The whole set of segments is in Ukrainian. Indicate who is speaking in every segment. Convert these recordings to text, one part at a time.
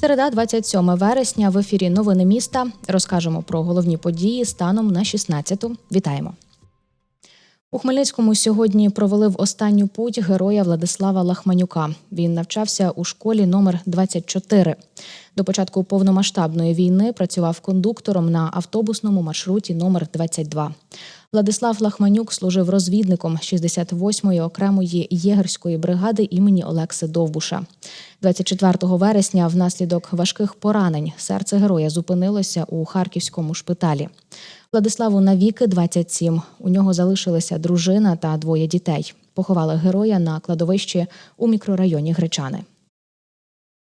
Speaker 1: Середа, 27 вересня. В ефірі Новини міста. Розкажемо про головні події станом на 16-ту. Вітаємо. У Хмельницькому сьогодні провели в останню путь героя Владислава Лахманюка. Він навчався у школі номер 24. До початку повномасштабної війни працював кондуктором на автобусному маршруті номер 22. Владислав Лахманюк служив розвідником 68-ї окремої єгерської бригади імені Олекси Довбуша. 24 вересня внаслідок важких поранень серце героя зупинилося у харківському шпиталі. Владиславу навіки 27. У нього залишилися дружина та двоє дітей. Поховали героя на кладовищі у мікрорайоні Гречани.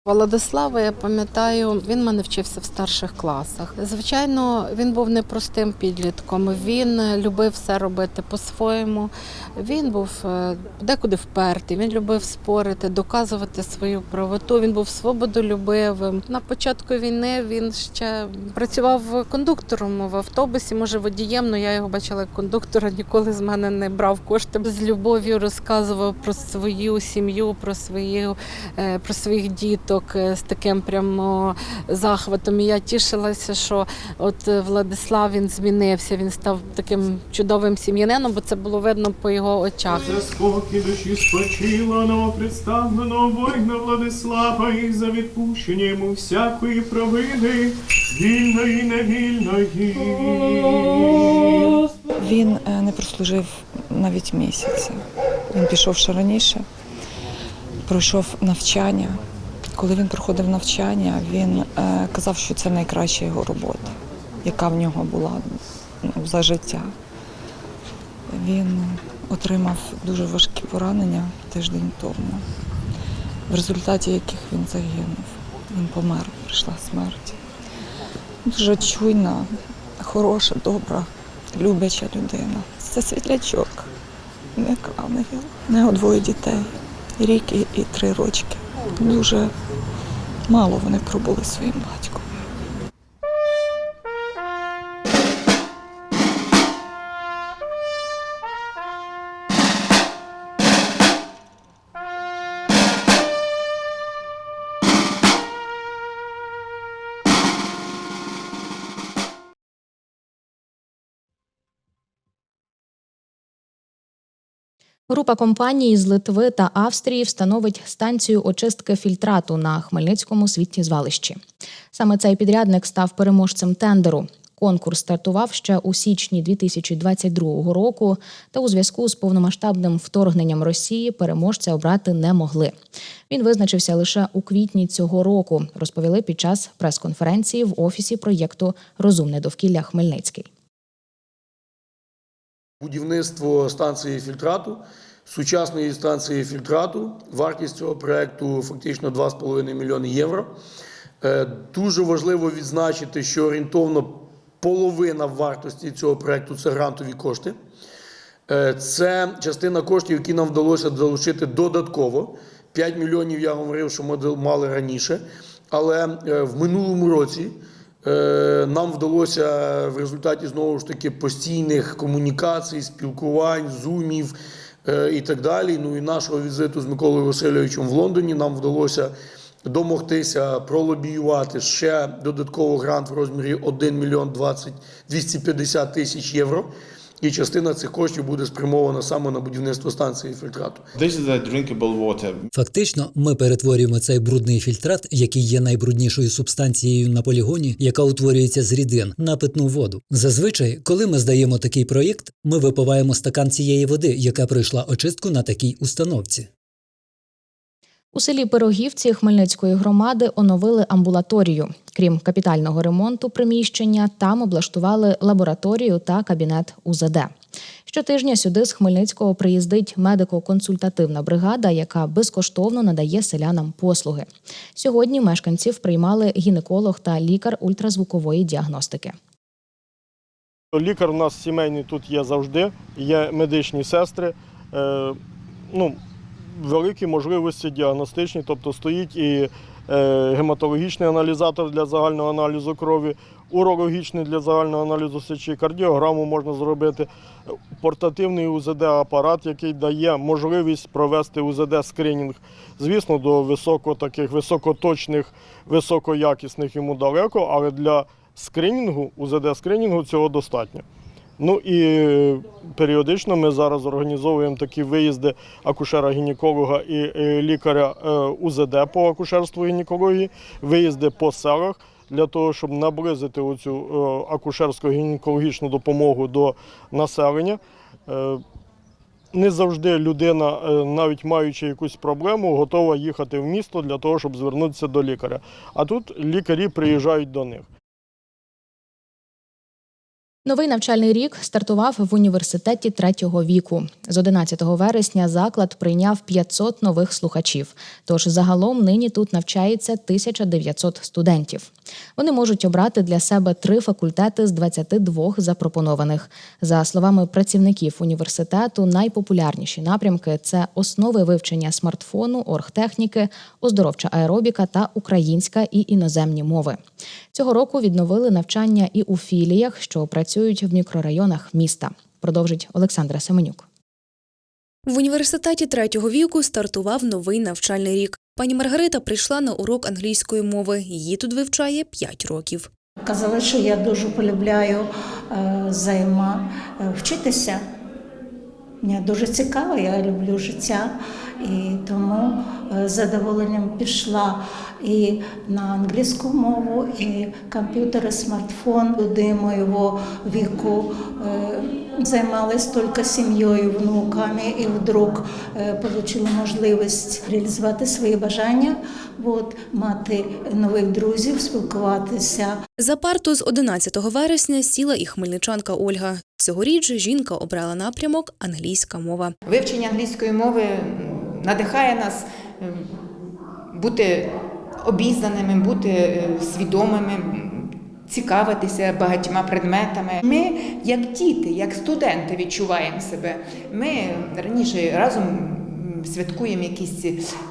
Speaker 2: Владислава, я пам'ятаю, він мене вчився в старших класах. Звичайно, він був непростим підлітком. Він любив все робити по-своєму. Він був е, декуди впертий, він любив спорити, доказувати свою правоту. Він був свободолюбивим. На початку війни він ще працював кондуктором в автобусі, може водієм. але я його бачила як кондуктора, ніколи з мене не брав кошти. З любов'ю розказував про свою сім'ю, про свою е, про своїх діток е, з таким прямо захватом. І я тішилася, що от е, Владислав він змінився. Він став таким чудовим сім'янином, бо це було видно по його очах.
Speaker 3: За спокій душі спочила новопредставленого воїна Владислава і за відпущення йому всякої провини, вільної невільної.
Speaker 4: Він е, не прослужив навіть місяця. Він пішов ще раніше, пройшов навчання. Коли він проходив навчання, він е, казав, що це найкраща його робота, яка в нього була ну, за життя. Він отримав дуже важкі поранення тиждень тому, в результаті яких він загинув. Він помер, прийшла смерть. Дуже чуйна, хороша, добра, любляча людина. Це світлячок, не ангел. У нього двоє дітей, рік і три рочки. Дуже мало вони пробули своїм батьком.
Speaker 1: Група компаній з Литви та Австрії встановить станцію очистки фільтрату на Хмельницькому звалищі. Саме цей підрядник став переможцем тендеру. Конкурс стартував ще у січні 2022 року, та у зв'язку з повномасштабним вторгненням Росії переможця обрати не могли. Він визначився лише у квітні цього року, розповіли під час прес-конференції в офісі проєкту Розумне довкілля Хмельницький.
Speaker 5: Будівництво станції фільтрату, сучасної станції фільтрату. Вартість цього проекту фактично 2,5 мільйони євро. Е, Дуже важливо відзначити, що орієнтовно половина вартості цього проекту це грантові кошти. Е, Це частина коштів, які нам вдалося залучити додатково. 5 мільйонів я говорив, що ми мали раніше. Але е, в минулому році нам вдалося в результаті знову ж таки постійних комунікацій, спілкувань, зумів е, і так далі. Ну і нашого візиту з Миколою Васильовичем в Лондоні нам вдалося домогтися пролобіювати ще додатково грант в розмірі 1 мільйон 20 250 тисяч євро. І частина цих коштів буде спрямована саме на будівництво станції фільтрату.
Speaker 3: This is a drinkable water.
Speaker 6: Фактично, ми перетворюємо цей брудний фільтрат, який є найбруднішою субстанцією на полігоні, яка утворюється з рідин, на питну воду. Зазвичай, коли ми здаємо такий проєкт, ми випиваємо стакан цієї води, яка пройшла очистку на такій установці.
Speaker 1: У селі Пирогівці Хмельницької громади оновили амбулаторію. Крім капітального ремонту приміщення, там облаштували лабораторію та кабінет УЗД. Щотижня сюди з Хмельницького приїздить медико-консультативна бригада, яка безкоштовно надає селянам послуги. Сьогодні мешканців приймали гінеколог та лікар ультразвукової діагностики.
Speaker 7: Лікар у нас сімейний тут є завжди, є медичні сестри. Е, ну, великі можливості діагностичні, тобто стоїть і е, гематологічний аналізатор для загального аналізу крові, урологічний для загального аналізу сечі, кардіограму можна зробити, портативний УЗД-апарат, який дає можливість провести УЗД-скринінг. Звісно, до високо таких високоточних, високоякісних йому далеко, але для скринінгу, УЗД-скринінгу цього достатньо. Ну і періодично ми зараз організовуємо такі виїзди акушера-гінеколога і е, лікаря е, УЗД по акушерству гінекології, виїзди по селах для того, щоб наблизити оцю е, акушерсько-гінекологічну допомогу до населення. Не завжди людина, навіть маючи якусь проблему, готова їхати в місто для того, щоб звернутися до лікаря. А тут лікарі приїжджають до них.
Speaker 1: Новий навчальний рік стартував в університеті третього віку. З 11 вересня заклад прийняв 500 нових слухачів. Тож загалом нині тут навчається 1900 студентів. Вони можуть обрати для себе три факультети з 22 запропонованих. За словами працівників університету, найпопулярніші напрямки це основи вивчення смартфону, оргтехніки, оздоровча аеробіка та українська і іноземні мови. Цього року відновили навчання і у філіях, що працюють в мікрорайонах міста. Продовжить Олександра Семенюк.
Speaker 8: В університеті третього віку стартував новий навчальний рік. Пані Маргарита прийшла на урок англійської мови. Її тут вивчає 5 років.
Speaker 9: Казали, що я дуже полюбляю е, займа е, вчитися. Мені дуже цікаво, я люблю життя, і тому е, з задоволенням пішла і на англійську мову, і комп'ютер, і смартфон. Люди моєго віку е, займалися тільки сім'єю, внуками, і вдруг е, отримали можливість реалізувати свої бажання, от, мати нових друзів, спілкуватися.
Speaker 8: За парту з 11 вересня сіла і хмельничанка Ольга. Цьогоріч жінка обрала напрямок англійська мова.
Speaker 10: Вивчення англійської мови надихає нас бути обізнаними, бути е, свідомими, цікавитися багатьма предметами. Ми, як діти, як студенти, відчуваємо себе. Ми раніше разом святкуємо якісь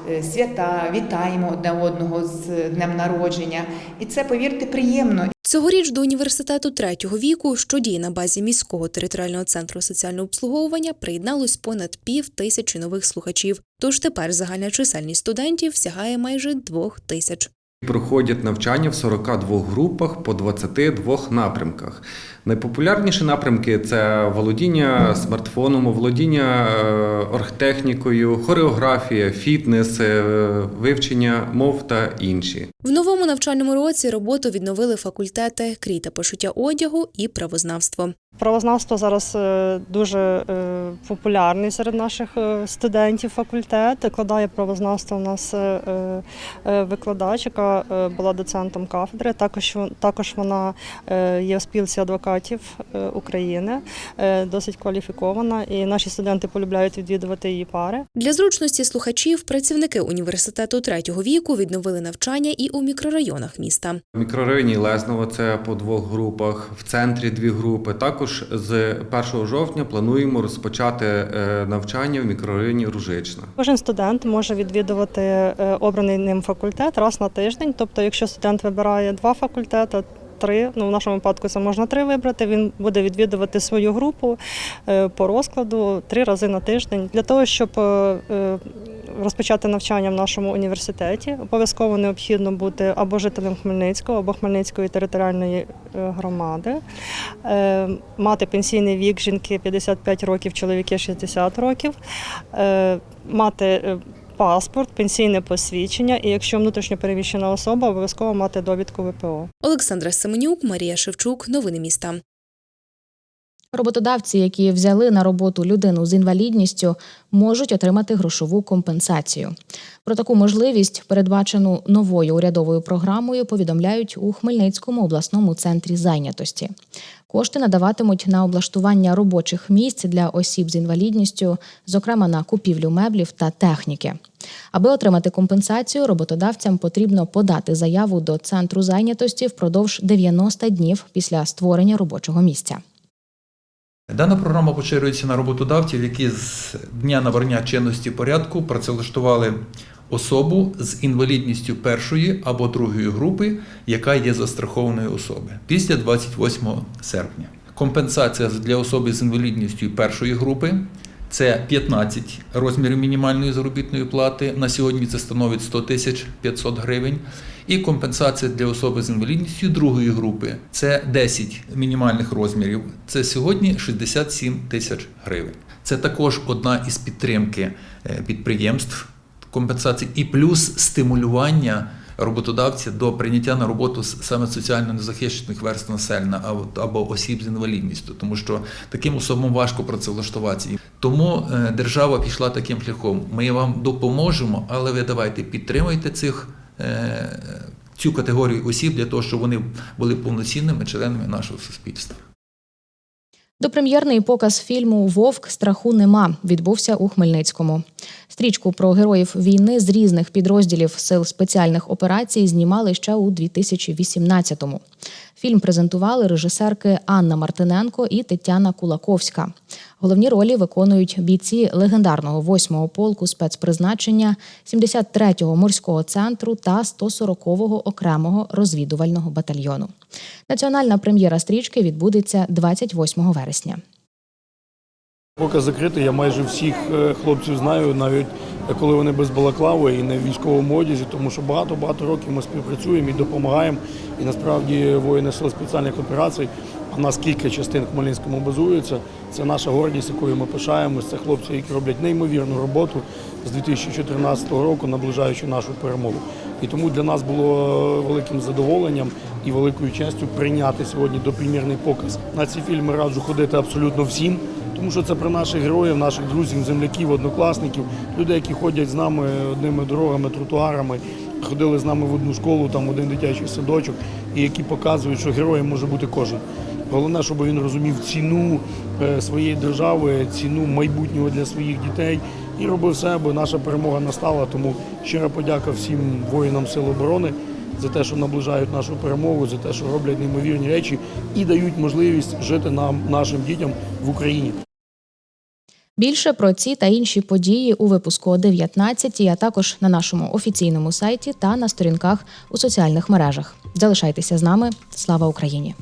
Speaker 10: е, свята, вітаємо одне одного з днем народження. І це, повірте, приємно.
Speaker 8: Цьогоріч до університету третього віку, що діє на базі міського територіального центру соціального обслуговування, приєдналось понад пів тисячі нових слухачів. Тож тепер загальна чисельність студентів сягає майже двох тисяч.
Speaker 11: Проходять навчання в 42 групах по 22 напрямках. Найпопулярніші напрямки це володіння смартфоном, володіння орхтехнікою, оргтехнікою, хореографія, фітнес, е, вивчення мов та інші.
Speaker 8: В новому навчальному році роботу відновили факультети крій та пошуття одягу і правознавство.
Speaker 12: Правознавство зараз е, дуже е, популярний серед наших е, студентів факультет. Кладає правознавство у нас викладач, яка була доцентом кафедри. Також також вона є в спілці адвокатів України, досить кваліфікована, і наші студенти полюбляють відвідувати її пари.
Speaker 8: Для зручності слухачів працівники університету третього віку відновили навчання і у мікрорайонах міста.
Speaker 11: В мікрорайоні Лесново це по двох групах, в центрі дві групи. Також з 1 жовтня плануємо розпочати е, навчання в мікрорайоні Ружична.
Speaker 12: Кожен студент може відвідувати е, обраний ним факультет раз на тиждень. Тобто, якщо студент вибирає два факультети, три, ну в нашому випадку це можна три вибрати. Він буде відвідувати свою групу е, по розкладу три рази на тиждень. Для того, щоб е, е, розпочати навчання в нашому університеті, обов'язково необхідно бути або жителем Хмельницького, або Хмельницької територіальної громади, мати пенсійний вік жінки 55 років, чоловіки 60 років, мати паспорт, пенсійне посвідчення, і якщо внутрішньо переміщена особа, обов'язково мати довідку ВПО.
Speaker 8: Олександра Семенюк, Марія Шевчук. Новини міста.
Speaker 1: Роботодавці, які взяли на роботу людину з інвалідністю, можуть отримати грошову компенсацію. Про таку можливість, передбачену новою урядовою програмою, повідомляють у Хмельницькому обласному центрі зайнятості. Кошти надаватимуть на облаштування робочих місць для осіб з інвалідністю, зокрема на купівлю меблів та техніки. Аби отримати компенсацію, роботодавцям потрібно подати заяву до центру зайнятості впродовж 90 днів після створення робочого місця.
Speaker 13: Дана програма поширюється на роботодавців, які з дня набрання чинності порядку працевлаштували особу з інвалідністю першої або другої групи, яка є застрахованою особи після 28 серпня. Компенсація для особи з інвалідністю першої групи це 15 розмірів мінімальної заробітної плати. На сьогодні це становить 100 тисяч 500 гривень. І компенсація для особи з інвалідністю другої групи це 10 мінімальних розмірів. Це сьогодні 67 тисяч гривень. Це також одна із підтримки е, підприємств компенсацій і плюс стимулювання роботодавця до прийняття на роботу саме соціально незахищених верств населення або- осіб з інвалідністю, тому що таким особам важко працевлаштуватися. Тому е, держава пішла таким шляхом. Ми вам допоможемо, але ви давайте підтримуйте цих. е, Цю категорію осіб для того, щоб вони були повноцінними членами нашого суспільства.
Speaker 1: Допрем'єрний показ фільму Вовк страху нема відбувся у Хмельницькому. Стрічку про героїв війни з різних підрозділів сил спеціальних операцій знімали ще у 2018-му. Фільм презентували режисерки Анна Мартиненко і Тетяна Кулаковська. Головні ролі виконують бійці легендарного 8-го полку спецпризначення, 73-го морського центру та 140-го окремого розвідувального батальйону. Національна прем'єра стрічки відбудеться 28 вересня.
Speaker 5: Поки закритий, я майже всіх е, хлопців знаю, навіть коли вони без балаклави і не в військовому одязі, тому що багато-багато років ми співпрацюємо і допомагаємо. І насправді воїни сил спеціальних операцій, в нас кілька частин в Хмельницькому базуються. Це наша гордість, якою ми пишаємось. Це хлопці, які роблять неймовірну роботу з 2014 року, наближаючи нашу перемогу. І тому для нас було великим задоволенням і великою честю прийняти сьогодні допрем'єрний показ. На ці фільми раджу ходити абсолютно всім. Тому що це про наших героїв, наших друзів, земляків, однокласників, людей, які ходять з нами одними дорогами, тротуарами, ходили з нами в одну школу, там один дитячий садочок, і які показують, що героєм може бути кожен. Головне, щоб він розумів ціну е, своєї держави, ціну майбутнього для своїх дітей і робив все, аби наша перемога настала. Тому щира подяка всім воїнам Сил оборони за те, що наближають нашу перемогу, за те, що роблять неймовірні речі і дають можливість жити нам, нашим дітям в Україні.
Speaker 1: Більше про ці та інші події у випуску о 19, а також на нашому офіційному сайті та на сторінках у соціальних мережах. Залишайтеся з нами. Слава Україні!